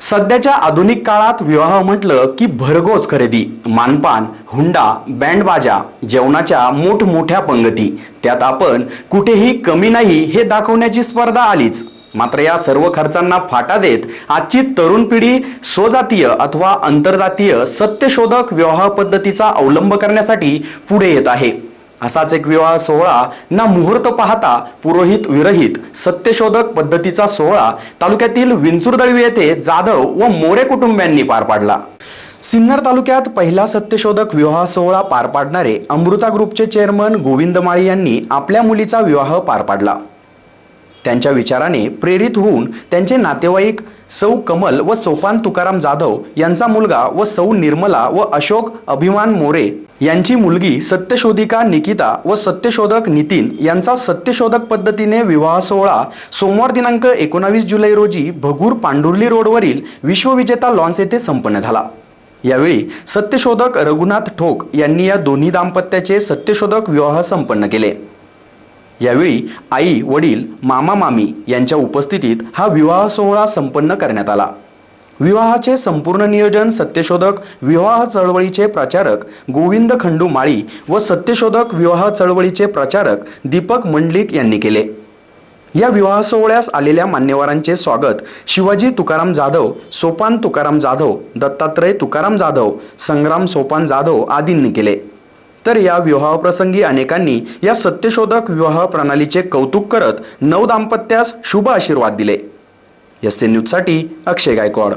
सध्याच्या आधुनिक काळात विवाह म्हटलं की भरघोस खरेदी मानपान हुंडा बँडबाजा जेवणाच्या मोठमोठ्या पंगती. त्यात आपण कुठेही कमी नाही हे दाखवण्याची स्पर्धा आलीच. मात्र या सर्व खर्चांना फाटा देत आजची तरुण पिढी स्वजातीय अथवा आंतरजातीय सत्यशोधक विवाह पद्धतीचा अवलंब करण्यासाठी पुढे येत आहे. असाच एक विवाह सोहळा ना मुहूर्त पाहता पुरोहित विरहित सत्यशोधक पद्धतीचा सोहळा तालुक्यातील विंचुरदळवी येथे जाधव व मोरे कुटुंबियांनी पार पाडला. सिन्नर तालुक्यात पहिला सत्यशोधक विवाह सोहळा पार पाडणारे अमृता ग्रुपचे चेअरमन गोविंद माळी यांनी आपल्या मुलीचा विवाह पार पाडला. त्यांच्या विचाराने प्रेरित होऊन त्यांचे नातेवाईक सौ कमल व सोपान तुकाराम जाधव यांचा मुलगा व सौ निर्मला व अशोक अभिमान मोरे यांची मुलगी सत्यशोधिका निकिता व सत्यशोधक नितीन यांचा सत्यशोधक पद्धतीने विवाह सोहळा सोमवार दिनांक एकोणावीस जुलै रोजी भगूर पांडुर्ली रोडवरील विश्वविजेता लॉन्स येथे संपन्न झाला. यावेळी सत्यशोधक रघुनाथ ठोक यांनी या दोन्ही दाम्पत्याचे सत्यशोधक विवाह संपन्न केले. यावेळी आई वडील मामा मामी यांच्या उपस्थितीत हा विवाह सोहळा संपन्न करण्यात आला. विवाहाचे संपूर्ण नियोजन सत्यशोधक विवाह चळवळीचे प्रचारक गोविंद खंडू माळी व सत्यशोधक विवाह चळवळीचे प्रचारक दीपक मंडलिक यांनी केले. या विवाह सोहळ्यास आलेल्या मान्यवरांचे स्वागत शिवाजी तुकाराम जाधव सोपान तुकाराम जाधव दत्तात्रय तुकाराम जाधव संग्राम सोपान जाधव आदींनी केले. तर या विवाहप्रसंगी अनेकांनी या सत्यशोधक विवाह प्रणालीचे कौतुक करत नवदाम्पत्यास शुभ आशीर्वाद दिले. एस एन न्यूजसाठी अक्षय गायकवाड.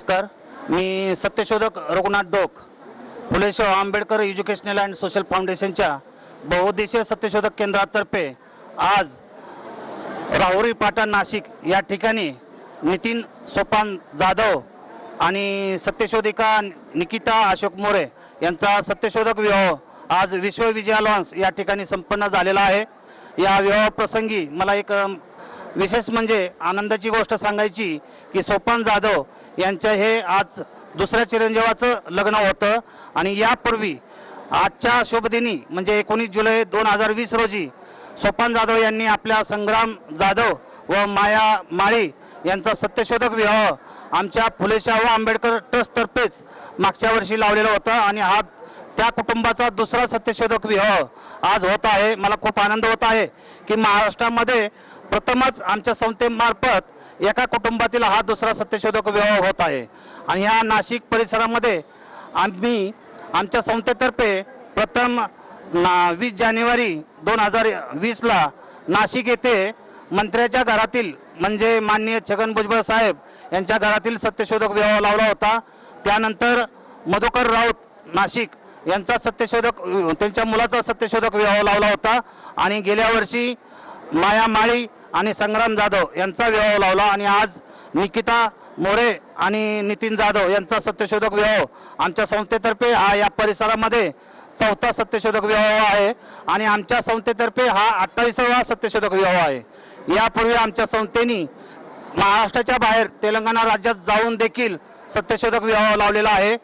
नमस्कार. मी सत्यशोधक रघुनाथ डोक Phule Ambedkar educational and social फाउंडेशनच्या बहुउद्देशीय सत्यशोधक केंद्रातर्फे आज राहुरी पाटण नाशिक या ठिकाणी नितीन सोपान जाधव आणि सत्यशोधिका निकिता अशोक मोरे यांचा सत्यशोधक विवाह आज विश्वविजया लॉन्स या ठिकाणी संपन्न झालेला आहे. या विवाहप्रसंगी मला एक विशेष म्हणजे आनंदाची गोष्ट सांगायची की सोपान जाधव यांचं हे आज दुसऱ्या चिरंजीवाचं लग्न होतं. आणि यापूर्वी आजच्या शुभदिनी म्हणजे एकोणीस जुलै दोन हजार वीस रोजी सोपान जाधव यांनी आपल्या संग्राम जाधव व माया माळी यांचा सत्यशोधक विवाह आमच्या फुलेशाह व आंबेडकर ट्रस्टतर्फेच मागच्या वर्षी लावलेला होता. आणि हा त्या कुटुंबाचा दुसरा सत्यशोधक विवाह आज होत आहे. मला खूप आनंद होत आहे की महाराष्ट्रामध्ये प्रथमच आमच्या संस्थेमार्फत एका कुटुंबातील हा दुसरा सत्यशोधक विवाह होत आहे. आणि ह्या नाशिक परिसरामध्ये आम्ही आमच्या संस्थेतर्फे प्रथम ना वीस जानेवारी दोन हजार वीसला नाशिक येथे मंत्र्याच्या घरातील म्हणजे माननीय छगन भुजबळ साहेब यांच्या घरातील सत्यशोधक विवाह लावला होता. त्यानंतर मधुकर राऊत नाशिक यांचा सत्यशोधक त्यांच्या मुलाचा सत्यशोधक विवाह लावला होता. आणि गेल्या वर्षी माया माळी आणि संग्राम जाधव यांचा विवाह लावला आणि आज निकिता मोरे आणि नितीन जाधव यांचा सत्यशोधक विवाह आमच्या संस्थेतर्फे हा या परिसरामध्ये चौथा सत्यशोधक विवाह आहे. आणि आमच्या संस्थेतर्फे हा अठ्ठावीसावा सत्यशोधक विवाह आहे. यापूर्वी आमच्या संस्थेनी महाराष्ट्राच्या बाहेर तेलंगणा राज्यात जाऊन देखील सत्यशोधक विवाह लावलेला आहे.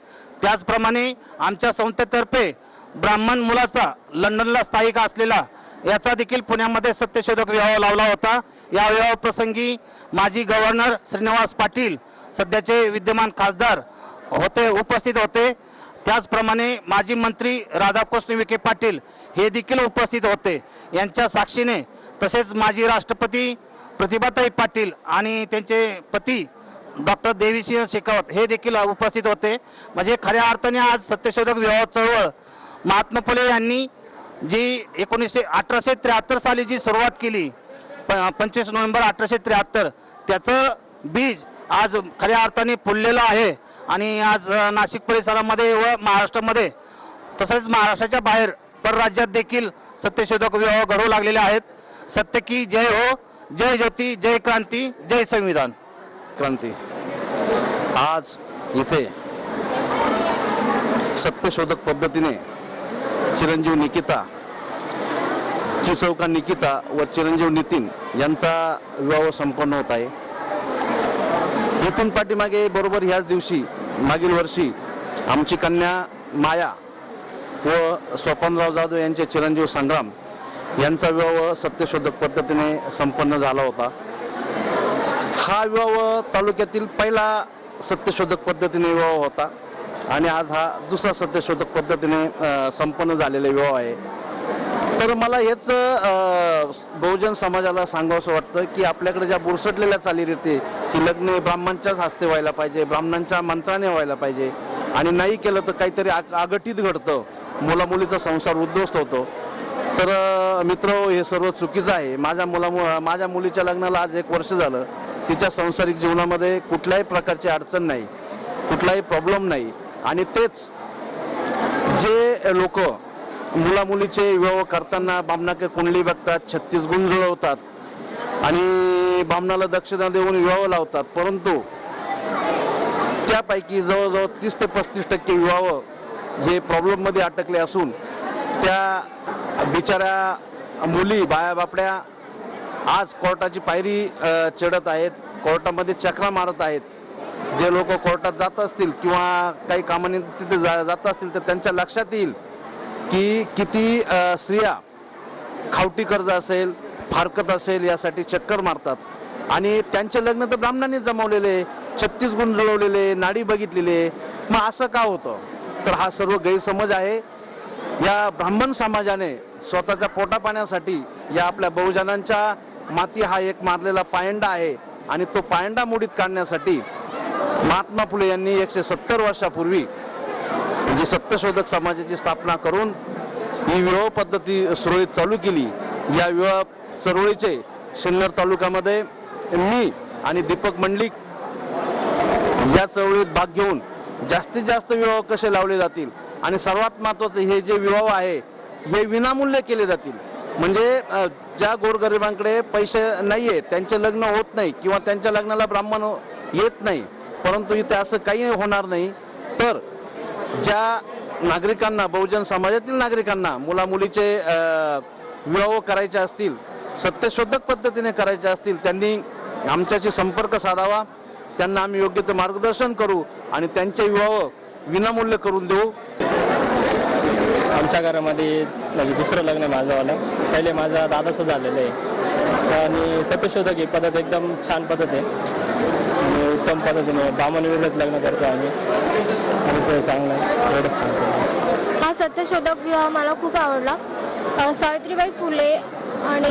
त्याचप्रमाणे आमच्या संस्थेतर्फे ब्राह्मण मुलाचा लंडनला स्थायिक असलेला याचा देखील पुण्यामध्ये सत्यशोधक विवाह लावला होता. या विवाह प्रसंगी माजी गव्हर्नर श्रीनिवास पाटील सध्याचे विद्यमान खासदार होते उपस्थित होते. त्याचप्रमाणे माजी मंत्री राधाकृष्ण विखे पाटील हे देखील उपस्थित होते. यांच्या साक्षीने तसेच माजी राष्ट्रपती प्रतिभाताई पाटील आणि त्यांचे पती डॉक्टर देवीसिंह शेखावत हे देखील उपस्थित होते. म्हणजे खऱ्या अर्थाने आज सत्यशोधक विवाह चळवळ महात्मा फुले यांनी जी एकोणीसशे अठराशे त्र्याहत्तर साली जी सुरुवात केली प पंचवीस नोव्हेंबर अठराशे त्र्याहत्तर त्याचं बीज आज खऱ्या अर्थाने फुललेलं आहे. आणि आज नाशिक परिसरामध्ये व महाराष्ट्रामध्ये तसेच महाराष्ट्राच्या बाहेर परराज्यात देखील सत्यशोधक विवाह घडवू लागलेले आहेत. सत्य की जय हो जय ज्योती जय क्रांती जय संविधान. क्रांती. आज इथे सत्यशोधक पद्धतीने चिरंजीव निकिता चिसौका निकिता व चिरंजीव नितीन यांचा विवाह संपन्न होत आहे. इथून पाठीमागे बरोबर ह्याच दिवशी मागील वर्षी आमची कन्या माया व स्वपनराव जाधव यांचे चिरंजीव संग्राम यांचा विवाह सत्यशोधक पद्धतीने संपन्न झाला होता. हा विवाह तालुक्यातील पहिला सत्यशोधक पद्धतीने विवाह होता. आणि आज हा दुसरा सत्यशोधक पद्धतीने संपन्न झालेला विवाह आहे. तर मला हेच बहुजन समाजाला सांगावंसं वाटतं की आपल्याकडे ज्या बुरसटलेल्या चालीरीती की लग्न ब्राह्मणच्याच हस्ते व्हायला पाहिजे ब्राह्मणांच्या मंत्राने व्हायला पाहिजे आणि नाही केलं तर काहीतरी आग आगटीत घडतं. मुलामुलीचा संसार उद्ध्वस्त होतो. तर मित्र हे सर्व चुकीचं आहे. माझ्या मुला माझ्या मुलीच्या लग्नाला आज एक वर्ष झालं. तिच्या संसारिक जीवनामध्ये कुठल्याही प्रकारची अडचण नाही. कुठलाही प्रॉब्लेम नाही. आणि तेच जे लोक मुलामुलीचे विवाह करताना बामणाके कुंडली बघतात छत्तीस गुण जुळवतात आणि बामणाला दक्षिणा देऊन विवाह लावतात परंतु त्यापैकी जवळजवळ तीस ते पस्तीस टक्के विवाह हे प्रॉब्लेममध्ये अटकले असून त्या बिचाऱ्या मुली बाया बापड्या आज कोर्टाची पायरी चढत आहेत कोर्टामध्ये चक्रा मारत आहेत. जे लोक कोर्टात जात असतील किंवा काही कामाने तिथे जा जात असतील तर त्यांच्या लक्षात येईल की किती स्त्रिया खावटी कर्ज असेल फारकत असेल यासाठी चक्कर मारतात. आणि त्यांचे लग्न तर ब्राह्मणांनी जमवलेले छत्तीस गुण जुळवलेले नाडी बघितलेले मग असं का होतं? तर हा सर्व गैरसमज आहे. या ब्राह्मण समाजाने स्वतःच्या पोटापाण्यासाठी या आपल्या बहुजनांच्या माती हा एक मारलेला पायंडा आहे. आणि तो पायंडा मोडीत काढण्यासाठी महात्मा फुले यांनी एकशे सत्तर वर्षापूर्वी जी सत्यशोधक समाजाची स्थापना करून ही विवाह पद्धती सुरळीत चालू केली. या विवाह चळवळीचे सिन्नर तालुक्यामध्ये मी आणि दीपक मंडलिक या चळवळीत भाग घेऊन जास्तीत जास्त विवाह कसे लावले जातील आणि सर्वात महत्त्वाचं हे जे विवाह आहे हे विनामूल्य केले जातील. म्हणजे ज्या गोरगरिबांकडे पैसे नाही आहेत त्यांचे लग्न होत नाही किंवा त्यांच्या लग्नाला ब्राह्मण येत नाही परंतु इथे असं काही होणार नाही. तर ज्या नागरिकांना बहुजन समाजातील नागरिकांना मुलामुलीचे विवाह करायचे असतील सत्यशोधक पद्धतीने करायचे असतील त्यांनी आमच्याशी संपर्क साधावा. त्यांना आम्ही योग्य ते मार्गदर्शन करू आणि त्यांचे विवाह विनामूल्य करून देऊ. आमच्या घरामध्ये म्हणजे दुसरं लग्न आहे माझंवालं पहिले माझा दादाचं झालेलं आहे. आणि सत्यशोधक ही पद्धत एकदम छान पद्धत आहे. उत्तम पद्धतीने लग्न करतो आम्ही. एवढंच सांगतो. हा सत्यशोधक विवाह मला खूप आवडला. सावित्रीबाई फुले आणि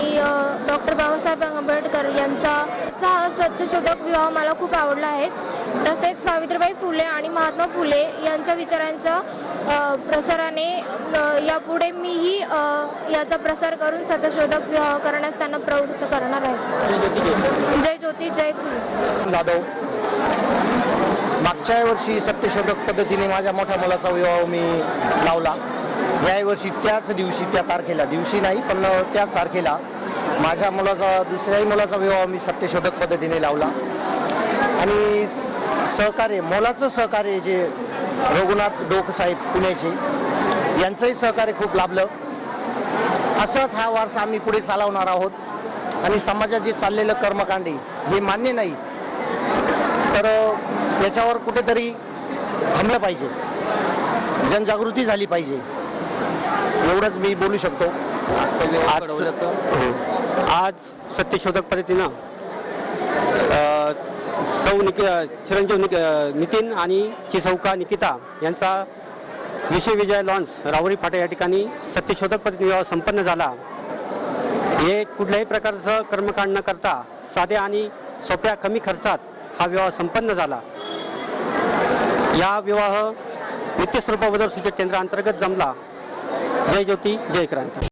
डॉक्टर बाबासाहेब आंबेडकर यांचा हा सत्यशोधक विवाह मला खूप आवडला आहे. तसेच सावित्रीबाई फुले आणि महात्मा फुले यांच्या विचारांच्या प्रसाराने यापुढे मीही याचा प्रसार करून सत्यशोधक विवाह करण्यास त्यांना प्रवृत्त करणार आहे. जय ज्योती जय फुले. जाधव. मागच्या वर्षी सत्यशोधक पद्धतीने माझ्या मोठ्या मुलाचा विवाह मी लावला. यावर्षी त्याच दिवशी त्या तारखेला दिवशी नाही पण त्याच तारखेला माझ्या मुलाचा दुसऱ्याही मुलाचा विवाह मी सत्यशोधक पद्धतीने लावला. आणि सहकार्य मोलाचं सहकार्य जे रघुनाथ डोकसाहेब पुण्याचे यांचंही सहकार्य खूप लाभलं. असंच हा वारसा आम्ही पुढे चालवणार आहोत. आणि समाजात जे चाललेलं कर्मकांडी हे मान्य नाही. तर याच्यावर कुठेतरी थांबलं पाहिजे. जनजागृती झाली पाहिजे. एवढंच मी बोलू शकतो. आज आज सत्यशोधक पद्धतीनं सौ निक चिरंजीव निक नितीन आणि चिसौका निकिता यांचा विषय विजय लॉन्स राहुरी फाटा या ठिकाणी सत्यशोधक पद्धतीने विवाह संपन्न झाला. हे कुठल्याही प्रकारचं कर्मकांड न करता साध्या आणि सोप्या कमी खर्चात हा विवाह संपन्न झाला. या विवाह नित्यस्वरूप बदल सूचक केंद्रांतर्गत जमला. जय ज्योती जय क्रांती.